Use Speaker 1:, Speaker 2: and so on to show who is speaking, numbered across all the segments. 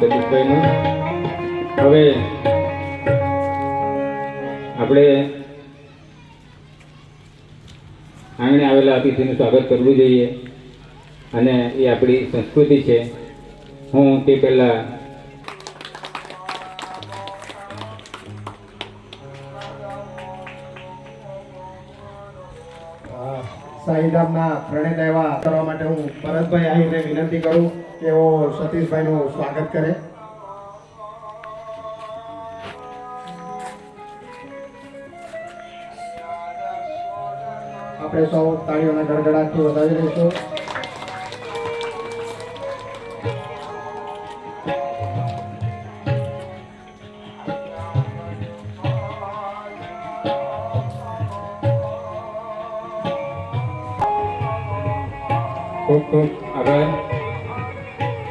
Speaker 1: સતીશભાઈનો હવે આપણે આંગણે આવેલા અતિથિનું સ્વાગત કરવું જોઈએ અને એ આપણી સંસ્કૃતિ છે. હું તે પહેલાં
Speaker 2: સાઈધામના પ્રણેતા કરવા માટે હું ભરતભાઈ આહીને વિનંતી કરું, તેઓ સતીશભાઈનું સ્વાગત કરે. આપણે સૌ તાળીઓના ગડગડાટથી વધાવી લઈશું.
Speaker 1: ખૂબ ખૂબ આભાર.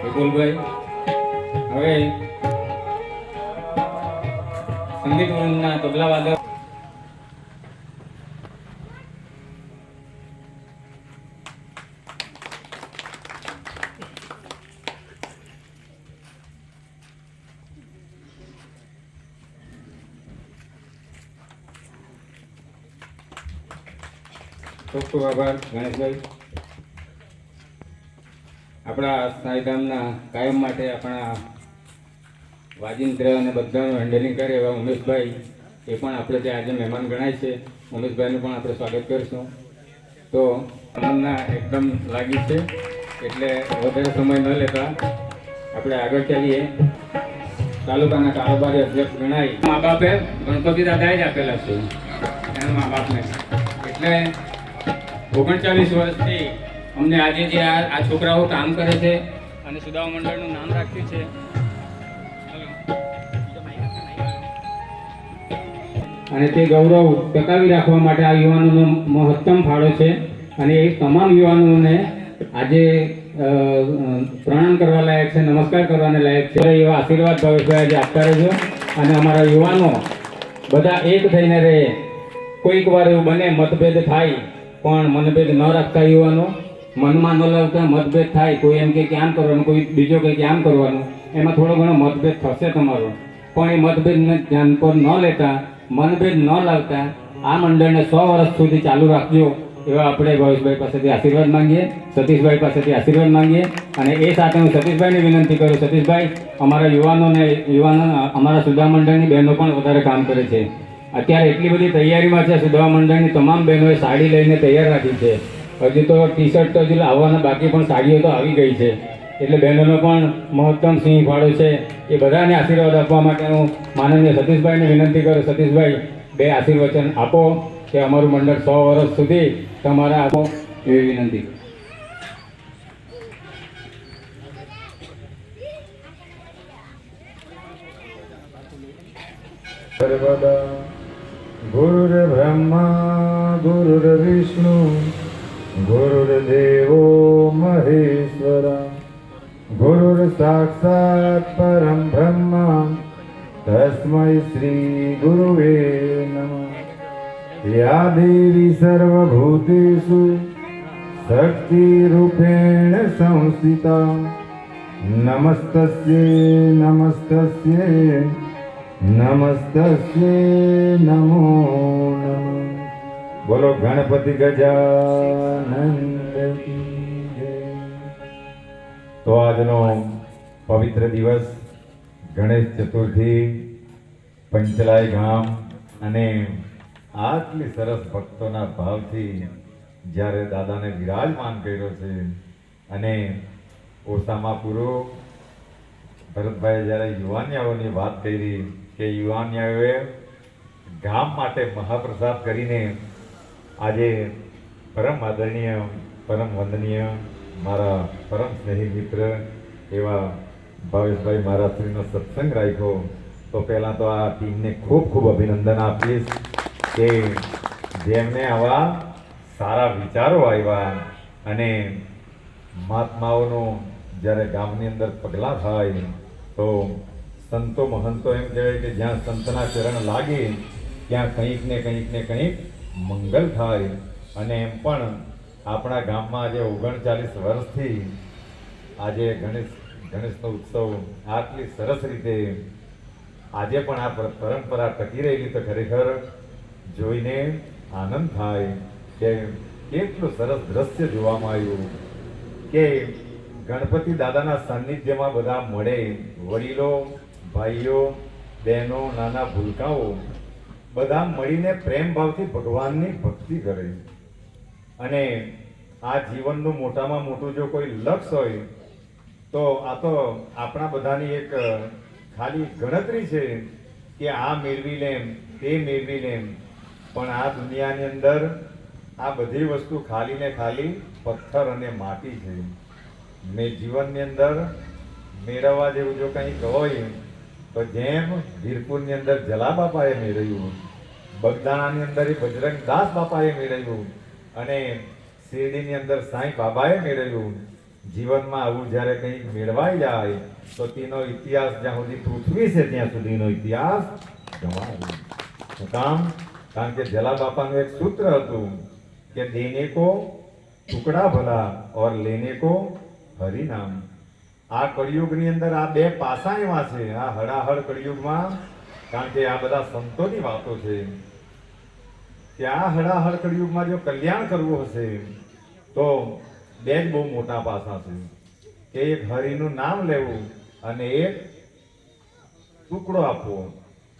Speaker 1: વિપુલભાઈ હવે સંગીત વૃંદના તબલા વાદક ખૂબ ખૂબ આભાર ગણેશભાઈ. આપણા સાંઈધામના કાયમ માટે આપણા વાજિંત્ર અને બધાનું હેન્ડલિંગ કરે એવા ઉમેશભાઈ. એ પણ આપણે ત્યાં આજે મહેમાન ગણાય છે. ઉમેશભાઈનું પણ આપણે સ્વાગત કરીશું. તો આનંદના એકદમ લાગી છે. એટલે વધારે સમય ન લેતા આપણે આગળ ચાલીએ. તાલુકાના કારોબારી અધ્યક્ષ ગણાય. મા બાપે ગણપતિ દાદાએ જ આપેલા છે. એના મા બાપને. એટલે ઓગણચાલીસ વર્ષથી અમને આજે જે આ છોકરાઓ કામ કરે છે અને સુદાવ મંડળનું નામ રાખ્યું છે. અને તે ગૌરવ ટકાવી રાખવા માટે આ યુવાનોનો મહત્તમ ફાળો છે અને એ તમામ યુવાનોને આજે પ્રણામ કરવા લાયક છે, નમસ્કાર કરવાને લાયક છે. એવા આશીર્વાદ ભવિષ્યભાઈ આજે આપતા રહેજો. અને અમારા યુવાનો બધા એક થઈને રહે. કોઈક વાર એવું બને, મતભેદ થાય, પણ મનભેદ ન રાખતા યુવાનો. મનમાં ન લાવતા મતભેદ થાય, કોઈ એમ કે આમ કરવાનું, કોઈ બીજો કહે કે આમ કરવાનું, એમાં થોડો ઘણો મતભેદ થશે તમારો. પણ એ મતભેદને ધ્યાન પર ન લેતા, મનભેદ ન લાવતા આ મંડળને સો વર્ષ સુધી ચાલુ રાખજો, એવા આપણે ભવેશભાઈ પાસેથી આશીર્વાદ માંગીએ, સતીશભાઈ પાસેથી આશીર્વાદ માંગીએ, અને એ સાથે હું સતીશભાઈને વિનંતી કરું, સતીશભાઈ, અમારા યુવાનોને યુવાનો, અમારા સુધા મંડળની બહેનો પણ વધારે કામ કરે છે. અત્યારે એટલી બધી તૈયારીમાં છે સુધા મંડળની તમામ બહેનોએ સાડી લઈને તૈયાર રાખી છે. હજી તો ટી શર્ટ તો હજી આવવાના બાકી પણ સાડીઓ તો આવી ગઈ છે. એટલે બહેનોનો પણ મહત્તમ સિંહ ફાળો છે. એ બધાને આશીર્વાદ આપવા માટે હું માનનીય સતીશભાઈને વિનંતી કરું. સતીશભાઈ, બે આશીર્વચન આપો કે અમારું મંડળ સો વર્ષ સુધી તમારા આપો એવી વિનંતી.
Speaker 3: સર્વદા ગુરુર્બ્રહ્મા ગુરુર્વિષ્ણુ गुरुर्देवो महेश्वर। गुरुर्साक्षात् परं ब्रह्म। तस्मै श्रीगुरुवे नमः। या देवी सर्वभूतेषु शक्तिरूपेण संस्थिता। नमस्तस्ये नमस्तस्ये नमस्तस्ये नमो नमः। બોલો, ગણપતિ ગજાનંદ તો આજનો પવિત્ર દિવસ ગણેશ ચતુર્થી પંચલાય ગામ અને આટલી સરસ ભક્તોના ભાવથી જ્યારે દાદાને વિરાજમાન કર્યો છે અને ઓસામાં પૂરો ભરતભાઈ જ્યારે યુવાનિયાઓની વાત કરી કે યુવાનિયાઓએ ગામ માટે મહાપ્રસાદ કરીને આજે પરમ આદરણીય, પરમ વંદનીય મારા પરમ સ્નેહી મિત્ર એવા ભાવેશભાઈ મહારાજશ્રીનો સત્સંગ રાખ્યો. તો પહેલાં તો આ ટીમને ખૂબ ખૂબ અભિનંદન આપીશ કે જેમને આવા સારા વિચારો આવ્યા અને મહાત્માઓનું જ્યારે ગામની અંદર પગલાં થાય તો સંતો મહંતો એમ કહેવાય કે જ્યાં સંતના ચરણ લાગે, ત્યાં કંઈક ને કંઈક ને કંઈક મંગલ થાય અને એમ પણ આપણા ગામમાં આજે ઓગણચાલીસ વર્ષથી આજે ગણેશ, ગણેશનો ઉત્સવ આટલી સરસ રીતે આજે પણ આ પરંપરા ટકી રહેલી તો ખરેખર જોઈને આનંદ થાય કે કેટલું સરસ દ્રશ્ય જોવામાં આવ્યું કે ગણપતિ દાદાના સાનિધ્યમાં બધા મળે, વડીલો, ભાઈઓ, બહેનો, નાના ભૂલકાઓ બધા મળીને પ્રેમ ભાવથી ભગવાનની ભક્તિ કરે. અને આ જીવનનું મોટામાં મોટું જો કોઈ લક્ષ્ય હોય, તો આ તો આપણા બધાની એક ખાલી ગણતરી છે કે આ મેળવી લેમ, તે મેળવી લેમ. પણ આ દુનિયાની અંદર આ બધી વસ્તુ ખાલી ને ખાલી પથ્થર અને માટી છે. મેં જીવનની અંદર મેળવવા જેવું જો કંઈક હોય તો જેમ વીરપુરની અંદર જલા બાપાએ મેળવ્યું, બગદાણાની અંદર એ બજરંગ દાસ બાપાએ મેળવ્યું અને શિરડીની અંદર સાંઈ બાબાએ મેળવ્યું. જીવનમાં આવું જ્યારે કંઈક મેળવાઈ જાય, તો તેનો ઇતિહાસ જ્યાં સુધી પૃથ્વી છે ત્યાં સુધીનો ઇતિહાસ ગવાય. કામ? કારણ કે જલા બાપાનું એક સૂત્ર હતું કે દેને કો ટુકડા ભલા ઓર લેને કો હરિનામ આ કળિયુગની અંદર આ બે પાસા એવા છે, આ હડાહડ કળિયુગમાં, કારણ કે આ બધા સંતોની વાતો છે. કે આ હડાહડ કળિયુગમાં જો કલ્યાણ કરવું હશે, તો બે જ બહુ મોટા પાસા છે. કે એક હરિનું નામ લેવું અને એક ટુકડો આપવો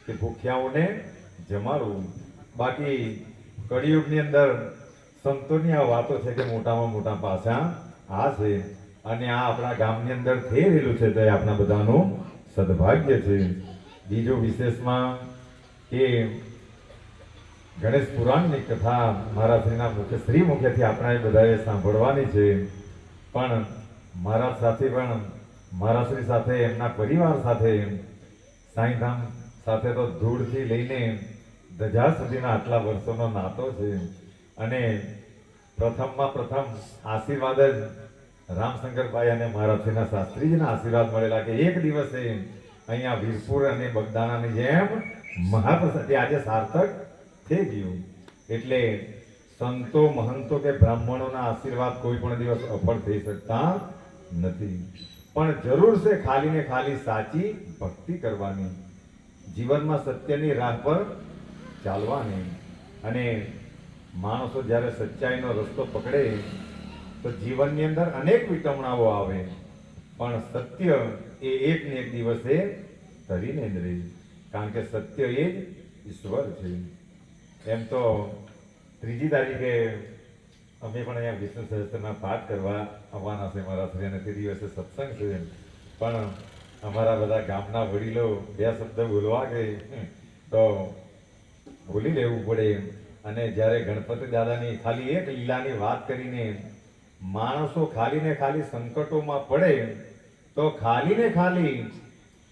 Speaker 3: કે ભૂખ્યાઓને જમાડવું. બાકી કળિયુગની અંદર સંતોની આ વાતો છે કે મોટામાં મોટા પાસા આ છે. અને આ આપણા ગામની અંદર થઈ રહેલું છે તે આપણા બધાનું સદભાગ્ય છે. બીજો વિશેષમાં કે ગણેશ પુરાણની કથા મારા શ્રીના મુખ્ય શ્રી મુખ્યથી આપણા બધાએ સાંભળવાની છે. પણ મારા સાથે પણ, મારા શ્રી સાથે, એમના પરિવાર સાથે, સાંઈધામ સાથે તો ધૂળથી લઈને ધજા સુધીના આટલા વર્ષોનો નાતો છે. અને પ્રથમમાં પ્રથમ આશીર્વાદ જ રામશંકરભાઈ અને મહારાજશ્રીના શાસ્ત્રીજીના આશીર્વાદ મળેલા કે એક દિવસે અહીંયા વીરપુર અને બગદાણાની જેમ મહાપ્રસાદ આજે સાર્થક થઈ ગયું. એટલે સંતો, મહંતો કે બ્રાહ્મણોના આશીર્વાદ કોઈ પણ દિવસ અફળ થઈ શકતા નથી. પણ જરૂર છે ખાલી ને ખાલી સાચી ભક્તિ કરવાની. જીવનમાં સત્યની રાહ પર ચાલવાની. અને માણસો જ્યારે સચ્ચાઈનો રસ્તો પકડે તો જીવનની અંદર અનેક વિટમણાઓ આવે. પણ સત્ય એ એક ને એક દિવસે ધરીને જ રહે કારણ કે સત્ય એ જ ઈશ્વર છે. એમ તો ત્રીજી તારીખે અમે પણ અહીંયા વિષ્ણુ સહસ્ત્રના પાઠ કરવા આવવાના છે મારા શ્રી અને તે દિવસે સત્સંગ છે પણ અમારા બધા ગામના વડીલો બે શબ્દ બોલવા કે તો બોલી લેવું પડે અને જ્યારે ગણપતિ દાદાની ખાલી એક લીલાની વાત કરીને માણસો ખાલી ને ખાલી સંકટોમાં પડે તો ખાલી ને ખાલી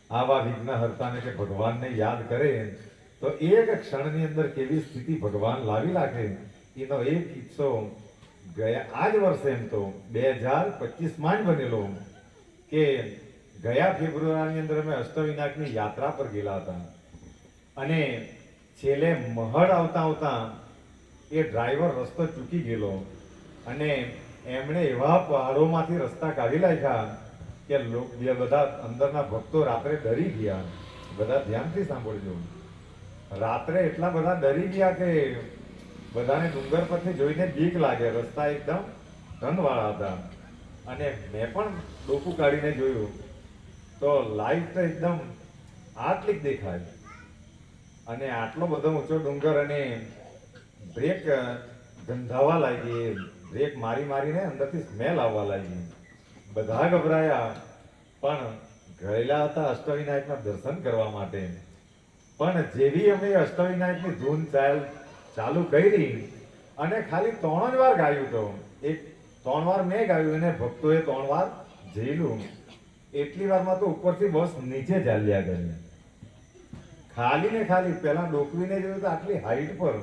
Speaker 3: આવા વિઘ્નહર્તાને કે ભગવાનને યાદ કરે તો એક ક્ષણની અંદર કેવી સ્થિતિ ભગવાન લાવી રાખે એનો એક કિસ્સો ગયા આ જ વર્ષે એમ તો બે હજાર પચીસમાં જ બનેલો કે ગયા ફેબ્રુઆરીની અંદર અમે અષ્ટવિનાયકની યાત્રા પર ગયેલા હતા. અને છેલ્લે મહડ આવતા આવતા એ ડ્રાઈવર રસ્તો ચૂકી ગયેલો. અને એમણે એવા પહાડોમાંથી રસ્તા કાઢી નાખ્યા કે બે બધા અંદરના ભક્તો રાત્રે ડરી ગયા. બધા ધ્યાનથી સાંભળજો. રાત્રે એટલા બધા ડરી ગયા કે બધાને ડુંગર પરથી જોઈને બીક લાગે. રસ્તા એકદમ ધનવાળા હતા. અને મેં પણ ડોકું કાઢીને જોયું. તો લાઈટ તો એકદમ આટલી જ દેખાય. અને આટલો બધો ઊંચો ડુંગર અને બ્રેક ધંધાવા લાગી. બ્રેક મારી મારીને અંદરથી સ્મેલ આવવા લાગી. બધા ગભરાયા, પણ ગયેલા હતા અષ્ટવિનાયકના દર્શન કરવા માટે. પણ જેવી અમે અષ્ટવિનાયકની ધૂન ચાલ, ચાલુ કરી અને ખાલી ત્રણ જ વાર ગાયું તો, એક ત્રણ વાર મેં ગાયું અને ભક્તોએ ત્રણ વાર જઈલું એટલી વારમાં તો ઉપરથી બસ નીચે ચાલ્યા ગઈ ખાલી ને ખાલી પહેલા ડોકવીને જોયું તો આટલી હાઈટ પર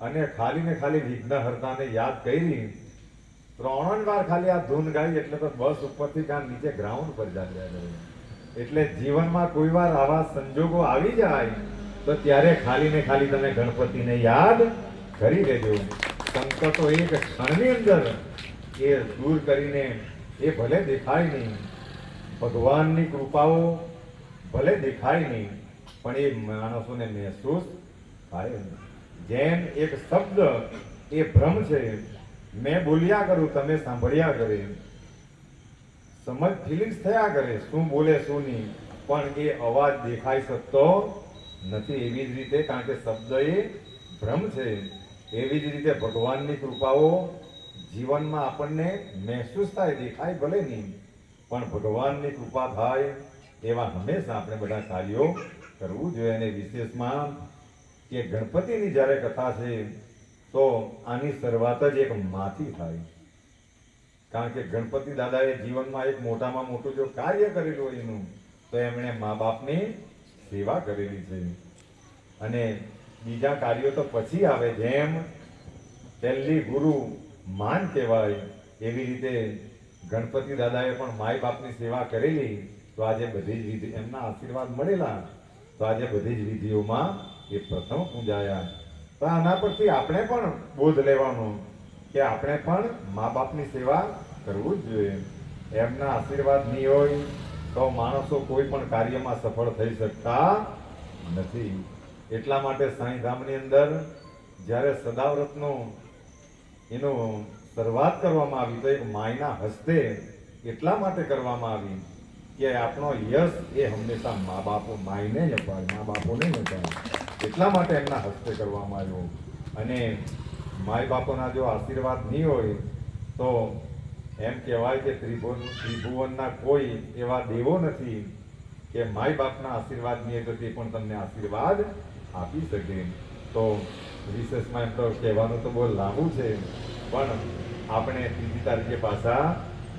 Speaker 3: અને ખાલી ને ખાલી વિઘ્નહર્તાને યાદ કરી ત્રણ વાર ખાલી આ ધૂન ગાઈ એટલે તો બસ ઉપરથી કાં નીચે ગ્રાઉન્ડ પર જાય એટલે જીવનમાં કોઈ વાર આવા સંજોગો આવી જાય તો ત્યારે ખાલી ને ખાલી તમે ગણપતિને યાદ કરી લેજો. સંકટો એક ક્ષણની અંદર એ દૂર કરીને એ ભલે દેખાય નહીં. ભગવાનની કૃપાઓ ભલે દેખાય નહીં, પણ એ માણસોને મહેસૂસ થાય જેમ એક શબ્દ એ ભ્રમ છે, મેં બોલ્યા કરું, તમે સાંભળ્યા કરે. સમજ ફિલિંગ્સ થયા કરે, શું બોલે, શું નહીં. પણ એ અવાજ દેખાઈ શકતો નથી. એવી જ રીતે કારણ કે શબ્દ એ ભ્રમ છે. એવી જ રીતે ભગવાનની કૃપાઓ જીવનમાં આપણને મહેસૂસ થાય, દેખાય ભલે નહીં. પણ ભગવાનની કૃપા થાય એવા હંમેશા આપણે બધા કાર્યો કરવું જોઈએ. અને વિશેષમાં કે ગણપતિની જ્યારે કથા છે, તો આની શરૂઆત જ એક માથી થાય. કારણ કે ગણપતિ દાદાએ જીવનમાં એક મોટામાં મોટું જો કાર્ય કરેલું હોય એનું, તો એમણે મા બાપની સેવા કરેલી છે. અને બીજા કાર્યો તો પછી આવે, જેમ પહેલી ગુરુ માન કહેવાય, એવી રીતે ગણપતિ દાદાએ પણ માય બાપની સેવા કરેલી, તો આજે બધી જ વિધિ, એમના આશીર્વાદ મળેલા. તો આજે બધી જ વિધિઓમાં એ પ્રથમ પૂજાયા તો આના પરથી આપણે પણ બોધ લેવાનો કે આપણે પણ મા બાપની સેવા કરવું જ જોઈએ. એમના આશીર્વાદ નહીં હોય તો માણસો કોઈ પણ કાર્યમાં સફળ થઈ શકતા નથી. એટલા માટે સાંઈધામની અંદર જ્યારે સદાવ્રતનો એનો શરૂઆત કરવામાં આવી તો એક માયના હસ્તે એટલા માટે કરવામાં આવી કે આપણો યશ એ હંમેશા મા બાપો માયને જ અપાય, મા બાપોને જ અપાય. એટલા માટે એમના હસ્તે કરવામાં આવ્યો. અને માય બાપોના જો આશીર્વાદ નહીં હોય, તો એમ કહેવાય કે ત્રિભુવન ત્રિભુવનના કોઈ એવા દેવો નથી કે માય બાપના આશીર્વાદ નહીં તો તે પણ તમને આશીર્વાદ આપી શકે. તો વિશેષમાં એમ તો કહેવાનું તો બહુ લાંબુ છે, પણ આપણે ત્રીજી તારીખે પાછા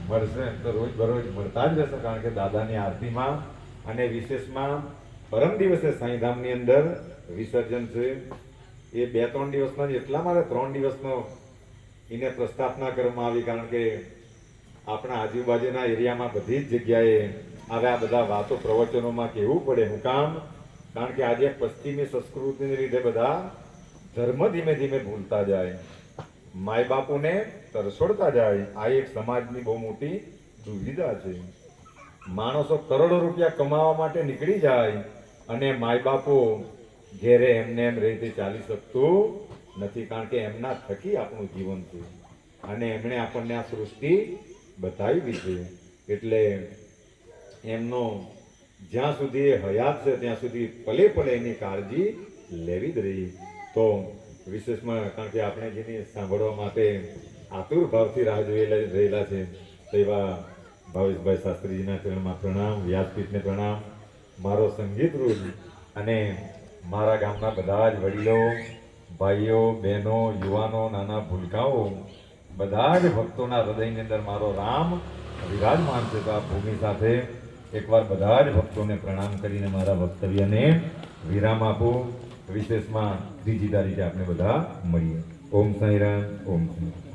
Speaker 3: મળશે. એમ તો રોજ બરોજ મળતા જ રહેશે, કારણ કે દાદાની આરતીમાં અને વિશેષમાં પરમ દિવસે સાંઈધામની અંદર વિસર્જન છે એ બે ત્રણ દિવસના એટલા માટે ત્રણ દિવસનો એને પ્રસ્થાપના કરવામાં આવી, કારણ કે આપણા આજુબાજુના એરિયામાં બધી જ જગ્યાએ આવ્યા બધા વાતો પ્રવચનોમાં કહેવું પડે હું કામ કારણ કે આજે પશ્ચિમી સંસ્કૃતિને લીધે બધા ધર્મ ધીમે ધીમે ભૂલતા જાય. માય બાપુને તરસોડતા જાય. આ એક સમાજની બહુ મોટી દુવિધા છે. માણસો કરોડો રૂપિયા કમાવા માટે નીકળી જાય. અને માય બાપો ઘેરે એમને એમ રીતે ચાલી શકતું નથી, કારણ કે એમના થકી આપણું જીવન છે. અને એમણે આપણને આ સૃષ્ટિ બતાવી દીધી. એટલે એમનો જ્યાં સુધી એ હયાત છે, ત્યાં સુધી પલે પલે એની કાળજી લેવી જ રહી. તો વિશેષમાં, કારણ કે આપણે જેની સાંભળવા માટે આતુર ભાવથી રાહ જોઈ રહેલા છે, તેવા ભાવેશભાઈ શાસ્ત્રીજીના ચરણમાં પ્રણામ, વ્યાસપીઠને પ્રણામ. મારો સંગીત ગુરુજી અને મારા ગામના બધા જ વડીલો, ભાઈઓ, બહેનો, યુવાનો, નાના ભૂલકાઓ, બધા જ ભક્તોના હૃદયની અંદર મારો રામ વિરાજમાન છે. તો આ ભૂમિ સાથે એકવાર બધા જ ભક્તોને પ્રણામ કરીને મારા વક્તવ્યને વિરામ આપો. વિશેષમાં ત્રીજી તારીખે આપણે બધા મળીએ. ઓમ સાંઈરામ ઓમ સાંઈરામ